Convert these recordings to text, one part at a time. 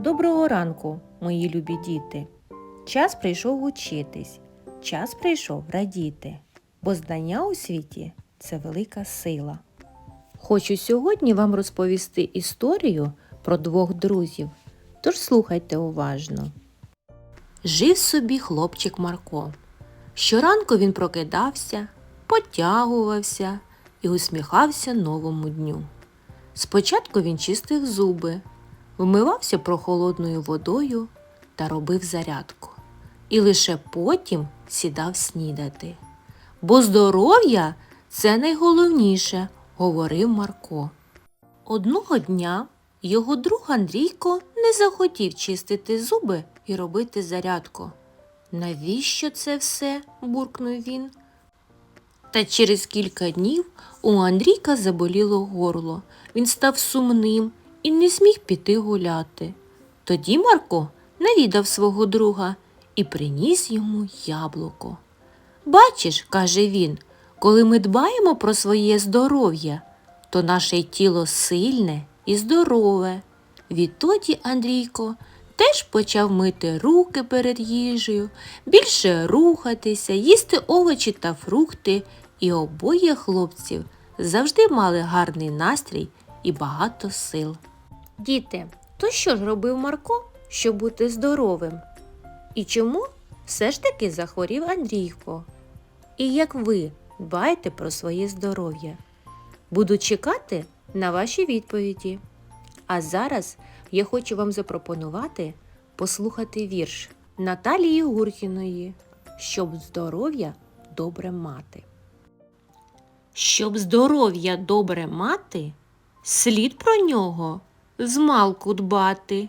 Доброго ранку, мої любі діти. Час прийшов учитись, час прийшов радіти, бо знання у світі це велика сила. Хочу сьогодні вам розповісти історію про двох друзів, тож слухайте уважно. Жив собі хлопчик Марко. Щоранку він прокидався, потягувався і усміхався новому дню. Спочатку він чистив зуби, вмивався прохолодною водою та робив зарядку. І лише потім сідав снідати. Бо здоров'я це найголовніше, говорив Марко. Одного дня його друг Андрійко не захотів чистити зуби і робити зарядку. Навіщо це все? буркнув він. Та через кілька днів у Андрійка заболіло горло. Він став сумним і не зміг піти гуляти. Тоді Марко навідав свого друга і приніс йому яблуко. Бачиш, каже він, коли ми дбаємо про своє здоров'я, то наше тіло сильне і здорове. Відтоді Андрійко теж почав мити руки перед їжею, більше рухатися, їсти овочі та фрукти, і обоє хлопців завжди мали гарний настрій і багато сил. Діти, то що ж робив Марко, щоб бути здоровим? І чому все ж таки захворів Андрійко? І як ви дбаєте про своє здоров'я? Буду чекати на ваші відповіді. А зараз я хочу вам запропонувати послухати вірш Наталії Гуркіної, щоб здоров'я добре мати. Щоб здоров'я добре мати, слід про нього змалку дбати,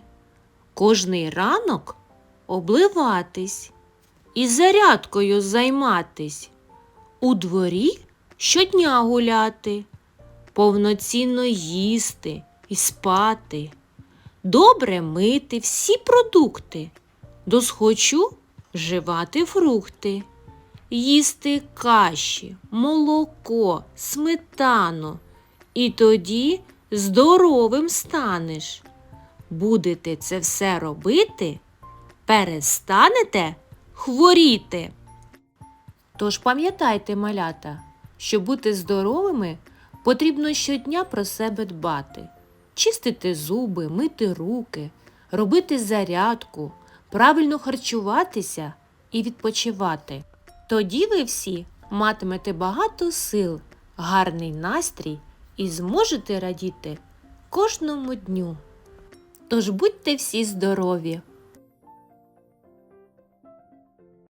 кожний ранок обливатись і зарядкою займатись, у дворі щодня гуляти, повноцінно їсти і спати, добре мити всі продукти, досхочу вживати фрукти, їсти каші, молоко, сметану, і тоді здоровим станеш. Будете це все робити, перестанете хворіти. Тож пам'ятайте, малята, що бути здоровими потрібно щодня про себе дбати, чистити зуби, мити руки, робити зарядку, правильно харчуватися і відпочивати. Тоді ви всі матимете багато сил, гарний настрій і зможете радіти кожному дню. Тож будьте всі здорові,